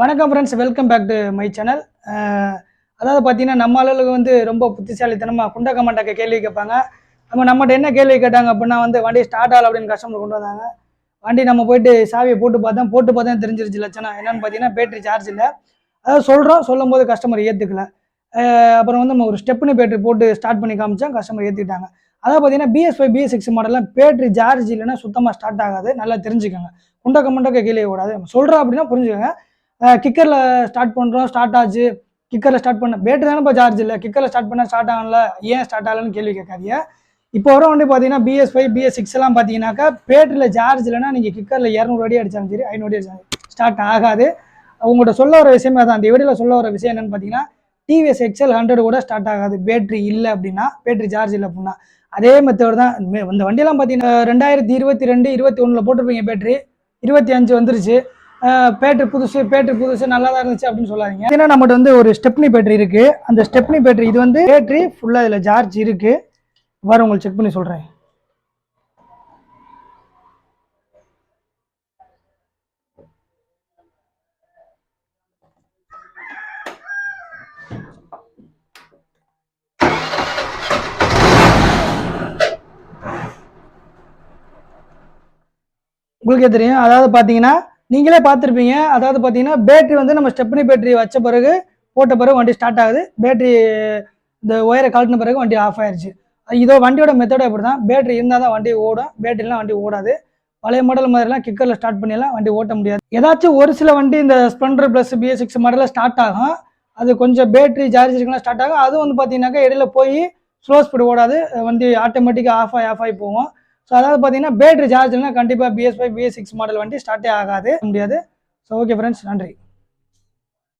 வணக்கம் friends welcome back to my channel அதாவது பார்த்தீங்கன்னா நம்ம அளவுக்கு வந்து ரொம்ப புத்திசாலித்தனமாக குண்டா கமாண்டாக்க கேள்வி கேட்பாங்க. நம்ம நம்மகிட்ட என்ன கேள்வி கேட்டாங்க அப்படின்னா வந்து வண்டி ஸ்டார்ட் ஆகல அப்படின்னு கஸ்டமர் கொண்டு வந்தாங்க. வண்டி நம்ம போயிட்டு சாவியை போட்டு பார்த்தோம். போட்டு பார்த்தா தெரிஞ்சிருச்சு லட்சணம். என்னன்னு பார்த்தீங்கன்னா பேட்டரி சார்ஜ் இல்லை. அதாவது சொல்கிறோம் சொல்லும் போது கஸ்டமர் ஏற்றுக்கல அப்புறம் வந்து நம்ம ஒரு ஸ்டெப்னு பேட்டரி போட்டு ஸ்டார்ட் பண்ணி காமிச்சோம் கஸ்டமர் ஏற்றிட்டாங்க அதாவது பார்த்தீங்கன்னா பிஎஸ் ஃபைவ் பிஎஸ் சிக்ஸ் மாடல்லாம் பேட்டரி சார்ஜ் இல்லைன்னா சுத்தமாக ஸ்டார்ட் ஆகாது. நல்லா தெரிஞ்சுக்கோங்க. குண்டா கமெண்டாக்க கேள்வி கூடாது சொல்கிறோம் அப்படின்னா புரிஞ்சுக்கோங்க. கிக்கரில் ஸ்டார்ட் பண்ணுறோம் ஸ்டார்ட் ஆச்சு. கிக்கரில் ஸ்டார்ட் பண்ண பேட்டரி தானே இப்போ சார்ஜ் இல்லை. கிக்கரில் ஸ்டார்ட் பண்ணால் ஸ்டார்ட் ஆகல. ஏன் ஸ்டார்ட் ஆகலன்னு கேள்வி கேட்காதீங்க. இப்போ வர வந்து பார்த்தீங்கன்னா பிஎஸ் ஃபைவ் பிஎஸ் சிக்ஸ் எல்லாம் பார்த்தீங்கன்னாக்கா பேட்டரியில் சார்ஜ் இல்லைன்னா நீங்கள் கிக்கரில் இரநூறு அடி அடிச்சாலும் சரி ஐநூறு அடி அடிச்சாலும் ஸ்டார்ட் ஆகாது. உங்கள்கிட்ட சொல்ல வர விஷயமே தான் அந்த வீடியோவில் சொல்ல வர விஷயம் என்னென்னு பார்த்தீங்கன்னா டிவிஎஸ் எக்ஸ்எல் ஹண்ட்ரட் கூட ஸ்டார்ட் ஆகாது. பேட்டரி இல்லை அப்படின்னா பேட்டரி சார்ஜ் இல்லை அப்படின்னா. அதே மெத்தட் தான். இந்த வண்டியெல்லாம் பார்த்தீங்கன்னா ரெண்டாயிரத்தி இருபத்தி ரெண்டு இருபத்தி ஒன்றில் போட்டிருப்பீங்க பேட்டரி இருபத்தி அஞ்சு வந்துருச்சு. பேட்டரி புதுசு பேட்டரி புதுசு நல்லா தான் இருந்துச்சு அப்படின்னு சொல்லாதீங்க. ஏன்னா நம்மகிட்ட வந்து ஒரு ஸ்டெப்னி பேட்டரி இருக்கு. அந்த ஸ்டெப்னி பேட்டரி இது வந்து பேட்டரி ஃபுல்லாக இதில் சார்ஜ் இருக்கு. வர உங்களுக்கு செக் பண்ணி சொல்கிறேன் உங்களுக்கே தெரியும்? அதாவது பார்த்தீங்கன்னா நீங்களே பார்த்துருப்பீங்க. அதாவது பார்த்தீங்கன்னா பேட்டரி வந்து நம்ம ஸ்டெப்னி பேட்டரி வச்ச பிறகு போட்ட பிறகு வண்டி ஸ்டார்ட் ஆகுது. பேட்டரி இந்த ஒயரை கழட்டின பிறகு வண்டி ஆஃப் ஆயிடுச்சு இதோ வண்டியோட மெத்தட் அப்படி தான் பேட்டரி இருந்தால் தான் வண்டி ஓடும். பேட்டரிலாம் வண்டி ஓடாது. பழைய மாடல் மாதிரிலாம் கிக்கரில் ஸ்டார்ட் பண்ணிடலாம். வண்டி ஓட்ட முடியாது. ஏதாச்சும் ஒரு சில வண்டி இந்த ஸ்ப்ளெண்டர் ப்ளஸ் பிஎஸ் சிக்ஸ் மாடலில் ஸ்டார்ட் ஆகும். அது கொஞ்சம் பேட்டரி சார்ஜ் இருக்குலாம் ஸ்டார்ட் ஆகும். அதுவும் வந்து பார்த்தீங்கன்னாக்கா இடையில போய் ஸ்லோ ஸ்பீடு ஓடாது. வண்டி ஆட்டோமேட்டிக்காக ஆஃப் ஆகி ஆஃப் ஆகி போகும். ஸோ அதாவது பார்த்தீங்கன்னா பேட்டரி சார்ஜ்னா கண்டிப்பாக BS five BS six model வண்டி ஸ்டார்ட்டே ஆகாது. முடியாது. ஸோ ஓகே ஃப்ரெண்ட்ஸ் நன்றி.